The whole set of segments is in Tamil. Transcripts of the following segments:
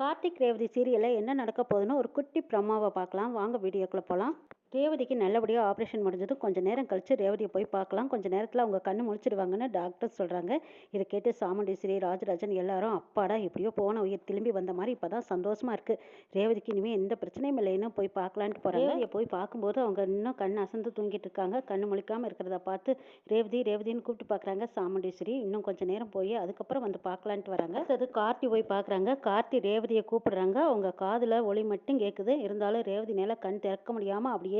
கார்த்திக் ரேவதி சீரியலில் என்ன நடக்க போகுதுன்னு ஒரு குட்டி ப்ரமோவை பார்க்கலாம். வாங்க வீடியோக்குள்ளே போகலாம் ரேவதிக்கு நல்லபடியாக ஆப்ரேஷன் முடிஞ்சது கொஞ்சம் நேரம் கழித்து ரேவதியை போய் பார்க்கலாம். கொஞ்சம் நேரத்தில் அவங்க கண்ணு முழிச்சிடுவாங்கன்னு டாக்டர் சொல்கிறாங்க இதை கேட்டு சாமுண்டீஸ்வரி ராஜராஜன் எல்லாரும் அப்பாடா எப்படியோ போன உயிர் திரும்பி வந்த மாதிரி இப்போ தான் சந்தோஷமாக இருக்குது ரேவதிக்கு இனிமேல் எந்த பிரச்சனையும் இல்லைன்னு போய் பார்க்கலான்ட்டு போகிறாங்க ரேவதியை போய் பார்க்கும்போது அவங்க இன்னும் கண் அசந்து தூங்கிட்டு இருக்காங்க. கண்ணு முழிக்காமல் இருக்கிறத பார்த்து ரேவதி ரேவதின்னு கூப்பிட்டு பார்க்குறாங்க. சாமுண்டீஸ்வரி இன்னும் கொஞ்சம் நேரம் போய் அதுக்கப்புறம் வந்து பார்க்கலான்ட்டு வராங்க. அது கார்த்தி போய் பார்க்குறாங்க. கார்த்தி ரேவதியை கூப்பிடுறாங்க. அவங்க காதில் ஒளி மட்டும் கேட்குது இருந்தாலும் ரேவதி நேரம் கண் திறக்க முடியாமல் அப்படியே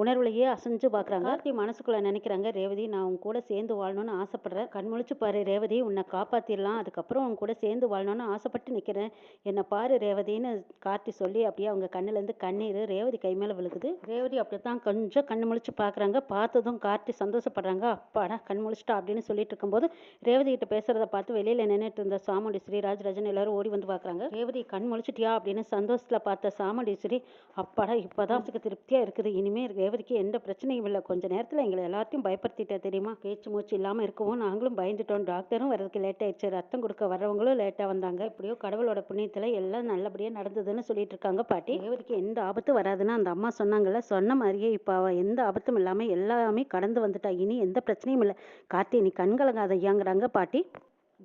உணர்வுலையே அசைஞ்சு பார்க்குறாங்க கார்த்தி மனசுக்குள்ள நினைக்கிறாங்க ரேவதி நான் உன் கூட சேர்ந்து வாழணும்னு ஆசைப்படுறேன். கண் முழிச்சு பாரு ரேவதி உன்னை காப்பாற்றிடலாம் அதுக்கப்புறம் உன் கூட சேர்ந்து வாழணும்னு ஆசைப்பட்டு நிற்கிறேன் என்னை பாரு ரேவதின்னு கார்த்தி சொல்லி அப்படியே அவங்க கண்ணுலேருந்து கண்ணீர் ரேவதி கை மேலே விழுகுது. ரேவதி அப்படி தான் கொஞ்சம் கண் முழிச்சு பார்க்குறாங்க பார்த்ததும் கார்த்தி சந்தோஷப்படுறாங்க. அப்பாடா கண் முழிச்சிட்டா அப்படின்னு சொல்லிட்டு இருக்கும்போது ரேவதி கிட்ட பேசுறத பார்த்து வெளியில் நின்றுட்டு இருந்த சாமுண்டீஸ்வரி ராஜராஜன் எல்லாரும் ஓடி வந்து பார்க்குறாங்க ரேவதி கண் முழிச்சிட்டியா அப்படின்னு சந்தோஷத்தில் பார்த்த சாமுண்டீஸ்வரி அப்பாடா இப்போதான் திருப்தியாக இருக்குது. இனிமேல் ரேவதிக்கு எந்த பிரச்சனையும் இல்லை. கொஞ்ச நேரத்தில் எங்களை எல்லாத்தையும் பயப்படுத்திட்டா தெரியுமா? பேச்சு மூச்சு இல்லாமல் இருக்கவும் நாங்களும் பயந்துட்டோம். டாக்டரும் வரதுக்கு லேட் ஆயிடுச்சு. ரத்தம் கொடுக்க வர்றவங்களும் லேட்டாக வந்தாங்க. இப்படியோ கடவுளோட புண்ணியத்தில் எல்லாம் நல்லபடியாக நடந்ததுன்னு சொல்லிட்டு இருக்காங்க பாட்டி. ரேவதிக்கு எந்த ஆபத்தும் வராதுன்னு அந்த அம்மா சொன்னாங்கல்ல. சொன்ன மாதிரியே இப்போ அவள் எந்த ஆபத்தும் இல்லாமல் எல்லாமே கடந்து வந்துட்டா. இனி எந்த பிரச்சனையும் இல்லை. கார்த்தி நீ கண்கலங்காதையாங்கிறாங்க பாட்டி.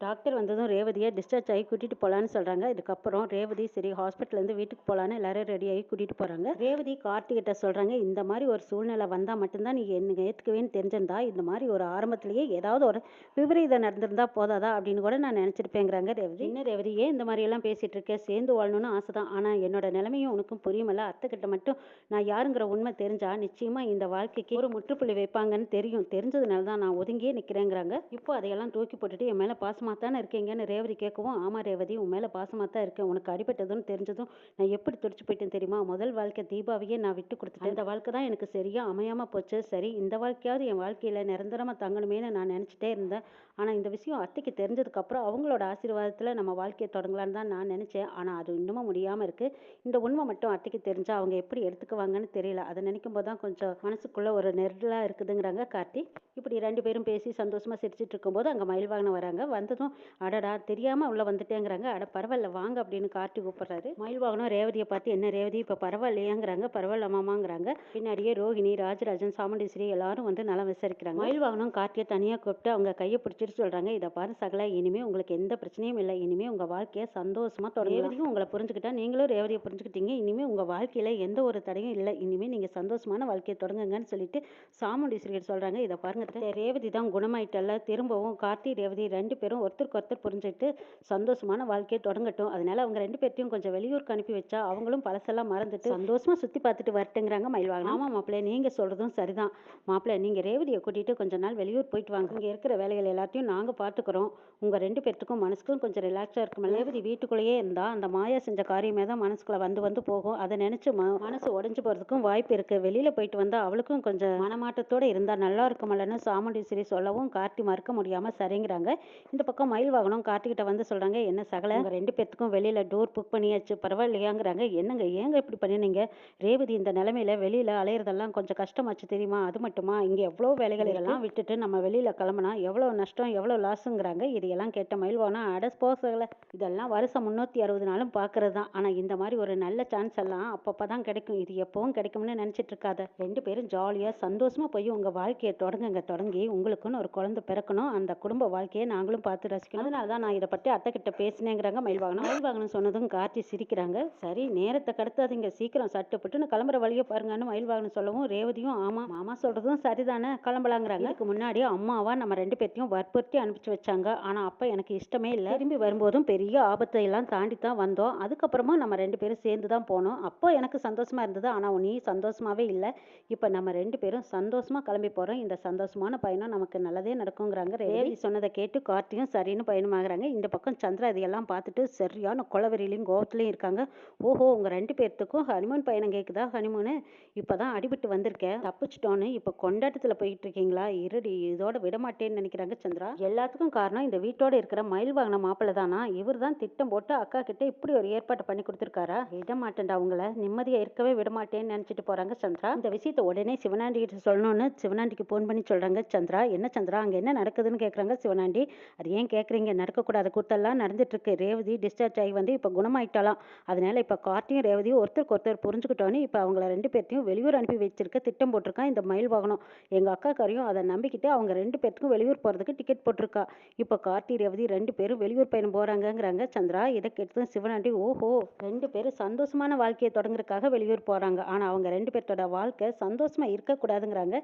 டாக்டர் வந்ததும் ரேவதியை டிஸ்சார்ஜ் ஆகி கூட்டிகிட்டு போகலான்னு சொல்கிறாங்க இதுக்கப்புறம் ரேவதி சரி ஹாஸ்பிட்டல்லேருந்து வீட்டுக்கு போகலான்னு எல்லாரும் ரெடி ஆகி கூட்டிகிட்டு போகிறாங்க ரேவதி கார்த்திகிட்ட சொல்கிறாங்க இந்த மாதிரி ஒரு சூழ்நிலை வந்தால் மட்டும்தான் நீ என்ன ஏற்றுக்குவேன்னு தெரிஞ்சிருந்தா இந்த மாதிரி ஒரு ஆரம்பத்திலேயே ஏதாவது ஒரு விபரீதம் நடந்திருந்தா போதாதா அப்படின்னு கூட நான் நினச்சிருப்பேங்கிறாங்க ரேவதி. என்ன ரேவதி ஏன் இந்த மாதிரியெல்லாம் பேசிகிட்டு இருக்கேன் சேர்ந்து வாழணும்னு ஆசை தான் ஆனால் என்னோட நிலைமையும் உனக்கும் புரியுமல்ல. அத்தைக்கிட்ட மட்டும் நான் யாருங்கிற உண்மை தெரிஞ்சால் நிச்சயமாக இந்த வாழ்க்கைக்கு ஒரு முற்றுப்புள்ளி வைப்பாங்கன்னு தெரியும். தெரிஞ்சதுனால தான் நான் ஒதுங்கியே நிற்கிறேங்கிறாங்க இப்போ அதையெல்லாம் தூக்கி போட்டுட்டு என் மேலே பாசமாக தானே இருக்கீங்கன்னு ரேவதி கேட்கவும் ஆமாம் ரேவதி உன் மேலே பாசமாக தான் இருக்கேன். உனக்கு அடிபட்டதுன்னு தெரிஞ்சதும் நான் எப்படி துடிச்சு போயிட்டேன் தெரியுமா? முதல் வாழ்க்கை தீபாவையே நான் விட்டு கொடுத்துட்டேன். இந்த வாழ்க்கை தான் எனக்கு சரியா அமையாமல் போச்சு. சரி இந்த வாழ்க்கையாவது என் வாழ்க்கையில் நிரந்தரமாக தங்கணுமேனு நான் நினச்சிட்டே இருந்தேன். ஆனால் இந்த விஷயம் அத்தைக்கு தெரிஞ்சதுக்கப்புறம் அவங்களோட ஆசீர்வாதத்தில் நம்ம வாழ்க்கையை தொடங்கலான்னு தான் நான் நினச்சேன். ஆனால் அது இன்னமும் முடியாமல் இருக்குது இந்த உண்மை மட்டும் அத்தைக்கு தெரிஞ்சால் அவங்க எப்படி எடுத்துக்குவாங்கன்னு தெரியல. அதை நினைக்கும் போது தான் கொஞ்சம் மனசுக்குள்ளே ஒரு நெருடலாக இருக்குதுங்கிறாங்க கார்த்தி. இப்படி ரெண்டு பேரும் பேசி சந்தோஷமாக சிரிச்சிட்டு இருக்கும்போது அங்கே மயில் வாகனம் வராங்க. வந்ததும் அடடா தெரியாமல் உள்ளே வந்துட்டேங்கிறாங்க. அட பரவாயில்ல வாங்க அப்படின்னு கார்த்தி கூப்பிட்றாரு. மயில் வாகனம் ரேவதியை பார்த்து என்ன ரேவதி இப்போ பரவாயில்லையாங்கிறாங்க. பரவாயில்ல மாமாங்கிறாங்க பின்னாடியே ரோஹிணி ராஜராஜன் சாமுண்டீஸ்வரி எல்லாரும் வந்து நல்லா விசாரிக்கிறாங்க. மயில் வாகனம் கார்த்தியை தனியாக கூப்பிட்டு அவங்க கையை பிடிச்சி பிடிச்சிட்டு சொல்கிறாங்க இதை பாரு சகல இனிமே உங்களுக்கு எந்த பிரச்சனையும் இல்லை. இனிமே உங்கள் வாழ்க்கையை சந்தோஷமாக ரேவதியும் உங்களை புரிஞ்சுக்கிட்டா நீங்களும் ரேவதியை புரிஞ்சுக்கிட்டீங்க. இனிமே உங்கள் வாழ்க்கையில் எந்த ஒரு தடையும் இல்லை. இனிமே நீங்கள் சந்தோஷமான வாழ்க்கையை தொடங்குங்கன்னு சொல்லிட்டு சாமுண்டீஸ்வரி சொல்கிறாங்க இதை பாருங்க ரேவதி தான் குணமாயிட்டல்ல திரும்பவும் கார்த்தி ரேவதி ரெண்டு பேரும் ஒருத்தருக்கு ஒருத்தர் புரிஞ்சுக்கிட்டு சந்தோஷமான வாழ்க்கையை தொடங்கட்டும். அதனால அவங்க ரெண்டு பேர்த்தையும் கொஞ்சம் வெளியூருக்கு அனுப்பி வச்சா அவங்களும் பழசெல்லாம் மறந்துட்டு சந்தோஷமா சுற்றி பார்த்துட்டு வரட்டுங்கிறாங்க மயில்வாங்க ஆமாம் மாப்பிள்ளை நீங்கள் சொல்கிறதும் சரிதான். மாப்பிள்ளை நீங்கள் ரேவதியை கூட்டிகிட்டு கொஞ்ச நாள் வெளியூர் போயிட்டு வாங்க. இங்கே இருக்கிற வேலைகள் எல்லாத்தையும் நாங்கள் பார்த்துக்குறோம் உங்கள் ரெண்டு பேர்த்துக்கும் மனசுக்கும் கொஞ்சம் ரிலாக்ஸாக இருக்கும் ரேவதி வீட்டுக்குள்ளேயே இருந்தால் அந்த மாயா செஞ்ச காரியமே தான் மனசுக்குள்ள வந்து வந்து போகும். அதை நினச்சி ம மனசு உடஞ்சு போகிறதுக்கும் வாய்ப்பு இருக்குது வெளியில் போயிட்டு வந்தால் அவளுக்கும் கொஞ்சம் மனமாட்டத்தோடு இருந்தால் நல்லா இருக்குமல்லன்னு சாமுண்டீஸ்வரி சொல்லவும் கார்த்தி மறுக்க முடியாமல் சரிங்கிறாங்க. இந்த பக்கம் மயில் வாகனம் கார்த்திகிட்ட வந்து சொல்கிறாங்க என்ன சகல? உங்கள் ரெண்டு பேர்த்துக்கும் வெளியில் டோர் புக் பண்ணியாச்சு. பரவாயில்லையாங்கிறாங்க. என்னங்க ஏங்க இப்படி பண்ணினீங்க? ரேவதி இந்த நிலமையில வெளியில் அலையிறதெல்லாம் கொஞ்சம் கஷ்டமாச்சு தெரியுமா? அது மட்டுமா? இங்கே எவ்வளோ வேலைகள் எல்லாம் விட்டுட்டு நம்ம வெளியில் கிளம்புனா எவ்வளோ நஷ்டம் எவ்வளோ லாஸுங்கிறாங்க இதையெல்லாம் கேட்ட மயில்வானா அட போசகல இதெல்லாம் வருஷம் முந்நூற்றி அறுபது நாளும் பார்க்கறது தான் ஆனால் இந்த மாதிரி ஒரு நல்ல சான்ஸ் எல்லாம் அப்பப்போ தான் கிடைக்கும். இது எப்பவும் கிடைக்கும்னு நினச்சிட்டு இருக்காத. ரெண்டு பேரும் ஜாலியாக சந்தோஷமாக போய் உங்கள் வாழ்க்கையை தொடங்குங்க. தொடங்கி உங்களுக்குன்னு ஒரு குழந்தை பிறக்கணும். அந்த குடும்ப வாழ்க்கையை நாங்களும் பார்த்து ரசிக்கணும். அதனால தான் நான் இதை பற்றி அத்தை கிட்ட பேசினேங்கிறாங்க மயில்வாகனம். மயில்வாகனம் சொன்னதும் கார்த்தி சிரிக்கிறாங்க. சரி நேரத்தை கடத்தாதீங்க. சீக்கிரம் சட்டுப்பட்டுன்னு கிளம்புற வழியை பாருங்கன்னு மயில்வாகனம் சொல்லவும் ரேவதியும் ஆமாம் மாமா சொல்கிறதும் சரிதானே கிளம்பலாங்கிறாங்க. இதுக்கு முன்னாடி அம்மாவா நம்ம ரெண்டு பேர்த்தையும் வற்புறுத்தி அனுப்பிச்சு வச்சாங்க. ஆனா அப்ப எனக்கு இஷ்டமே இல்லை. திரும்பி வரும்போதும் பெரிய ஆபத்தை எல்லாம் தாண்டி தான் வந்தோம். அதுக்கப்புறமா நம்ம ரெண்டு பேரும் சேர்ந்து தான் போனோம். அப்போ எனக்கு சந்தோஷமா இருந்தது. ஆனா நீ சந்தோஷமாவே இல்லை. இப்போ நம்ம ரெண்டு பேரும் சந்தோஷமா கிளம்பி போறோம். இந்த சந்தோஷமான பயணம் நமக்கு நல்லதே நடக்குங்கிறாங்க ரேவதி. சொன்னதை கேட்டு கார்த்தியும் சரின்னு பயணமாகறாங்க. இந்த பக்கம் சந்திரா இதையெல்லாம் பார்த்துட்டு சரியான குளவெறியிலையும் கோவத்துலையும் இருக்காங்க. ஓஹோ உங்க ரெண்டு பேர்த்துக்கும் ஹனிமூன் பயணம் கேட்குதா ஹனிமூனு? இப்பதான் அடிபட்டு வந்திருக்கேன். தப்பிச்சிட்டோன்னு இப்போ கொண்டாட்டத்துல போயிட்டு இருக்கீங்களா? இருடி இதோட விட மாட்டேன்னு நினைக்கிறாங்க சந்திரா. எல்லாத்துக்கும் காரணம் இந்த வீட்டோட இருக்கிற மயில் வாங்கின மாப்பிள்ள தானா? இவர் தான் திட்டம் போட்டு அக்கா கிட்ட இப்படி ஒரு ஏற்பாடு பண்ணி கொடுத்துருக்காரா? விட மாட்டேன்டா அவங்கள நிம்மதியா இருக்கவே விட மாட்டேன்னு நினைச்சிட்டு போறாங்க சந்திரா. இந்த விஷயத்தை உடனே சிவனாண்டி கிட்ட சொல்லணும்னு சிவனாண்டிக்கு ஃபோன் பண்ணி சொல்றாங்க சந்திரா. என்ன சந்திரா அங்க என்ன நடக்குதுன்னு கேக்குறாங்க சிவனாண்டி? அது ஏன் கேட்குறீங்க நடக்கக்கூடாத. கூத்தெல்லாம் நடந்துட்டுருக்கு. ரேவதி டிஸ்சார்ஜ் ஆகி வந்து இப்போ குணமாயிட்டாலாம் அதனால இப்போ கார்த்தியும் ரேவதியும் ஒருத்தருக்கு ஒருத்தர் புரிஞ்சுக்கிட்டோன்னு இப்போ அவங்கள ரெண்டு பேர்த்தையும் வெளியூர் அனுப்பி வச்சிருக்க திட்டம் போட்டிருக்கான் இந்த மயில் வாகனம். எங்கள் அக்காக்காரையும் அதை நம்பிக்கிட்டு அவங்க ரெண்டு பேர்த்துக்கும் வெளியூர் போறதுக்கு டிக்கெட் போட்டிருக்கா. இப்போ கார்த்தி ரேவதி ரெண்டு பேரும் வெளியூர் பயணம் போகிறாங்கங்கிறாங்க சந்திரா இதை கேட்டதும் சிவனாண்டி ஓஹோ ரெண்டு பேரும் சந்தோஷமான வாழ்க்கையை தொடங்குறதுக்காக வெளியூர் போகிறாங்க ஆனால் அவங்க ரெண்டு பேர்த்தோட வாழ்க்கை சந்தோஷமா இருக்கக்கூடாதுங்கிறாங்க.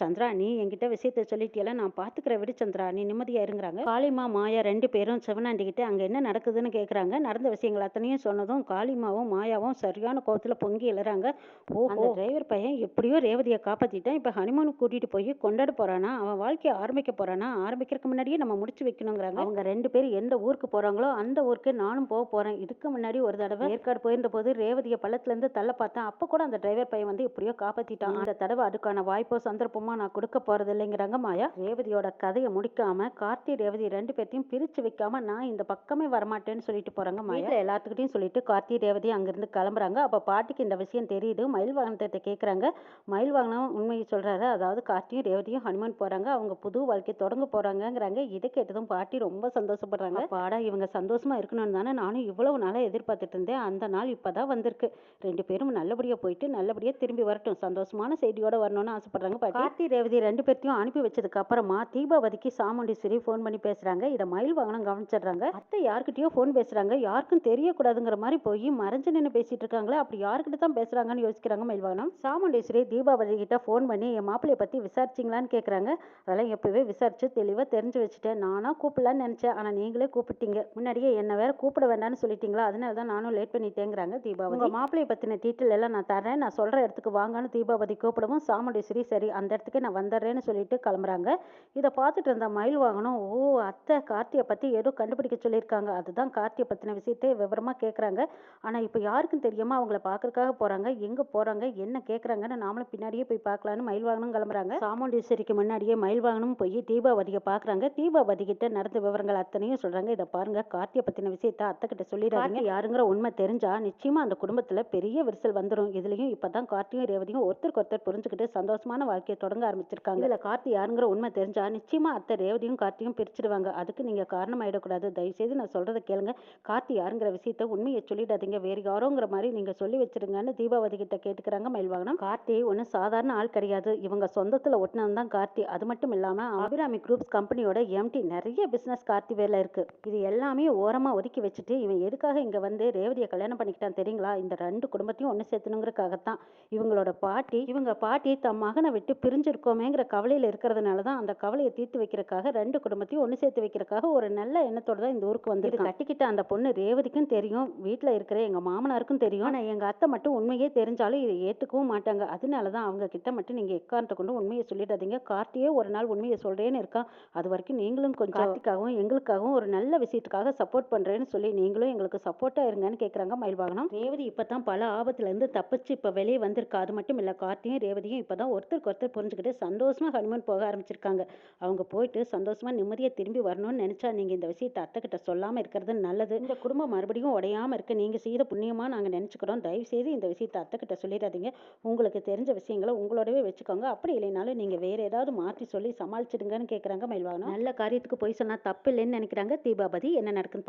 சந்திரா நீ என்கிட்ட விஷயத்த சொல்லிட்டியல நான் பார்த்துக்கிற விடு சந்திரா. நீ நிம்மதியாக இருங்கிறாங்க. காளிமா மாயா ரெண்டு பேரும் சிவனாண்டி கிட்ட அங்க என்ன நடக்குதுன்னு கேட்குறாங்க நடந்த விஷயங்கள் அத்தனையும் சொன்னதும் காளிமாவும் மாயாவும் சரியான கோபத்தில் பொங்கி எழுறாங்க. ஓ அந்த டிரைவர் பையன் எப்படியோ ரேவதியை காப்பாற்றிட்டேன் இப்போ ஹனிமூனுக்கு கூட்டிட்டு போய் கொண்டாட போகிறானா அவன் வாழ்க்கையை ஆரம்பிக்க போறானா? ஆரம்பிக்கிறதுக்கு முன்னாடியே நம்ம முடிச்சு வைக்கணுங்கிறாங்க. அவங்க ரெண்டு பேரும் எந்த ஊருக்கு போறாங்களோ அந்த ஊருக்கு நானும் போக போறேன். இதுக்கு முன்னாடி ஒரு தடவை ஏற்காடு போயிருந்த போது ரேவதியை பள்ளத்துல இருந்து தள்ள பார்த்தேன். அப்ப கூட அந்த டிரைவர் பையன் வந்து எப்படியோ காப்பாத்திட்டான். இந்த தடவை அதுக்கான வாய்ப்போ சந்தர்ப்பமோ நான் கொடுக்க போறது இல்லைங்கிறாங்க மாயா. ரேவதியோட கதையை முடிக்காம கார்த்தி ரேவதி ரெண்டு பேர்த்தையும் பிரிச்சு வைக்காம நான் இந்த பக்கமே வரமாட்டேன்னு சொல்லிட்டு போறாங்க மாயா. எல்லாத்துக்கிட்டையும் சொல்லிட்டு கார்த்தி ரேவதி அங்கிருந்து கிளம்புறாங்க. அப்ப பாட்டிக்கு இந்த விஷயம் தெரியுது. மயில் வாகனத்தை கேக்குறாங்க. மயில் வாகனம் உண்மையை சொல்றாரு. அதாவது கார்த்தியும் ரேவதியும் ஹனுமான் போறாங்க. அவங்க புது வாழ்க்கை தொடங்க போறாங்கங்கிறாங்க இதை கேட்டதும் பாட்டி ரொம்ப சந்தோஷப்படுறாங்க. பாடா இவங்க சந்தோஷமா இருக்கணும்னு தானே நானும் இவ்வளவு நாளா எதிர்பார்த்துட்டு இருந்தேன். அந்த நாள் இப்பதான் வந்திருக்கு. ரெண்டு பேரும் நல்லபடியா போயிட்டு நல்லபடியா திரும்பி வரட்டும். சந்தோஷமான செய்தியோட வரணும்னு ஆசைப்படுறாங்க பாட்டி. கார்த்தி ரேவதி ரெண்டு பேர்த்தையும் அனுப்பி வச்சதுக்கு அப்புறமா தீபாவதிக்கு சாமுண்டீஸ்வரி ஃபோன் பண்ணி பேசுறாங்க. இதை மயில் வாகனம் கவனிச்சிடுறாங்க. அத்தை யார்கிட்டயோ ஃபோன் பேசுறாங்க. யாருக்கும் தெரியக்கூடாதுங்கிற மாதிரி போய் மறைஞ்சு நின்று பேசிட்டு இருக்காங்களே அப்படி யார்கிட்ட தான் பேசுறாங்கன்னு யோசிக்கிறாங்க மயில் வாகனம். சாமுண்டீஸ்வரி தீபாவளி கிட்ட ஃபோன் பண்ணி என் மாப்பிளைய பத்தி விசாரிச்சிங்களான்னு கேக்குறாங்க. அதெல்லாம் எப்பவே விசாரிச்சு தெளிவா தெரிஞ்சு வச்சுட்டேன். நானா கூப்பிடலான்னு நினைச்சேன். ஆனா நீங்களே கூப்பிட்டீங்க. முன்னாடியே என்ன வேற கூப்பிட வேண்டாம்னு சொல்லிட்டீங்களா? அதனால தான் நானும் லேட் பண்ணிட்டேங்கிறாங்க தீபாவளி உங்க மாப்பிளைய பத்தின டீட்டெயில் எல்லாம் நான் தரேன் நான் சொல்ற இடத்துக்கு வாங்கன்னு தீபாவதி கூப்பிடவும் சாமுண்டீஸ்வரி சரி அந்த இடத்துக்கு நான் வந்துடுறேன்னு சொல்லிட்டு கிளம்புறாங்க. இதை பார்த்துட்டு இருந்த மயில் வாகனம் ஓ அத்தை கார்த்தியை பத்தி ஏதோ கண்டுபிடிக்க சொல்லியிருக்காங்க. அதுதான் கார்த்தியை பத்தின விஷயத்தை விவரமா கேட்குறாங்க ஆனா இப்போ யாருக்கும் தெரியாம அவங்கள பார்க்கறதுக்காக போறாங்க. எங்க போறாங்க? என்ன கேட்குறாங்கன்னு நாமளும் பின்னாடியே போய் பார்க்கலான்னு மயில் வாகனம் கிளம்புறாங்க. சாமுண்டீஸ்வரிக்கு முன்னாடியே மயில் வாகனம் போய் தீபாவதியை பார்க்குறாங்க தீபாவதி கிட்ட நடந்த விவரங்கள் அத்தனையும் சொல்றாங்க. இதை பாருங்க. கார்த்தியை பத்தின விஷயத்த அத்தை கிட்ட சொல்லிடுறாங்க யாருங்கிற உண்மை தெரிஞ்சா நிச்சயமா அந்த குடும்பத்துல பெரிய விரிசல் வந்துடும் இதுலயும் இப்பதான் கார்த்தியும் ரேவதியும் ஒருத்தருக்கு ஒருத்தர் புரிஞ்சுக்கிட்டு சந்தோஷமான வாழ்க்கையை தொடங்க ஆரம்பிச்சிருக்காங்க. இதுல கார்த்தி யாருங்கிற உண்மை தெரிஞ்சா நிச்சயமா அத்தை ரேவதியும் கார்த்தியும் பிரிச்சிடுவாங்க அதுக்கு நீங்க காரணம் ஆயிடக்கூடாது தயவு செய்து நான் சொல்றதை கேளுங்க. கார்த்தி யாருங்கிற விஷயத்த உண்மையை சொல்லிடாதீங்க. வேறு யாரோங்கிற மாதிரி நீங்க சொல்லி வச்சிருங்கன்னு தீபாவதி கிட்ட கேட்டுக்கிறாங்க மயில்வாகனம். கார்த்தி ஒன்றும் சாதாரண ஆள் கிடையாது. இவங்க சொந்தத்துல ஒட்டினது தான் கார்த்தி. அது மட்டும் இல்லாம அபிராமி குரூப்ஸ் கம்பெனியோட எம்டி நிறைய பிஸ்னஸ் கார்த்தி இருக்குது இருக்கு. இது எல்லாமே ஓரமாக ஒதுக்கி வச்சுட்டு இவன் எதுக்காக இங்கே வந்து ரேவதியை கல்யாணம் பண்ணிக்கிட்டான் தெரியுங்களா? இந்த ரெண்டு குடும்பத்தையும் ஒன்று சேர்த்தணுங்கிறக்காகத்தான் இவங்களோட பாட்டி இவங்க பாட்டி தம் மகனை விட்டு பிரிஞ்சிருக்கோமேங்கிற கவலையில் இருக்கிறதுனால தான் அந்த கவலையை தீர்த்து வைக்கிறக்காக ரெண்டு குடும்பத்தையும் ஒன்று சேர்த்து வைக்கிறக்காக ஒரு நல்ல எண்ணத்தோடு தான் இந்த ஊருக்கு வந்து கட்டிக்கிட்ட அந்த பொண்ணு ரேவதிக்கும் தெரியும் வீட்டில் இருக்கிற எங்கள் மாமனாருக்கும் தெரியும். ஆனால் எங்கள் அத்தை மட்டும் உண்மையே தெரிஞ்சாலும் இதை ஏற்றுக்கவும் மாட்டாங்க. அதனால தான் அவங்க கிட்ட மட்டும் நீங்கள் எக்காரணத்தை கொண்டு உண்மையை சொல்லிடாதீங்க. கார்த்தியே ஒரு நாள் உண்மையை சொல்கிறேன்னு இருக்கான் அது வரைக்கும் நீங்களும் கொஞ்சம் கார்த்திக்காகவும் எங்களுக்காகவும் ஒரு நல்ல விஷயத்துக்காக சப்போர்ட் பண்றேன்னு சொல்லி நீங்களும் எங்களுக்கு சப்போர்ட்டா இருங்கன்னு கேக்குறாங்க மயில்வாகனம். ரேவதி இப்பதான் பல ஆபத்துல இருந்து தப்பிச்சு இப்ப வெளியே வந்திருக்கா. அது மட்டும் இல்ல கார்த்தியும் ரேவதியும் இப்பதான் ஒருத்தருக்கு ஒருத்தர் புரிஞ்சுக்கிட்டு சந்தோஷமா ஹனிமூன் போக ஆரம்பிச்சிருக்காங்க. அவங்க போயிட்டு சந்தோஷமா நிம்மதியா திரும்பி வரணும்னு நினைச்சா நீங்க இந்த விஷயத்தை அத்தை கிட்ட சொல்லாம இருக்கிறது நல்லது. இந்த குடும்பம் மறுபடியும் உடையாம இருக்க. நீங்க செய்த புண்ணியமா நாங்க நினைச்சுக்கிறோம். தயவு செய்து இந்த விஷயத்தை அத்தை கிட்ட சொல்லிடாதீங்க. உங்களுக்கு தெரிஞ்ச விஷயங்களை உங்களோடவே வச்சுக்கோங்க. அப்படி இல்லைனாலும் நீங்க வேற ஏதாவது மாற்றி சொல்லி சமாளிச்சிடுங்கன்னு கேக்குறாங்க மயில்வாகனம் நல்ல காரியத்துக்கு போய் சொன்னா தப்பு இல்லைன்னு நினைக்கிறாங்க தீபாவதி என்ன நடக்குன்னு பார்க்கலாம்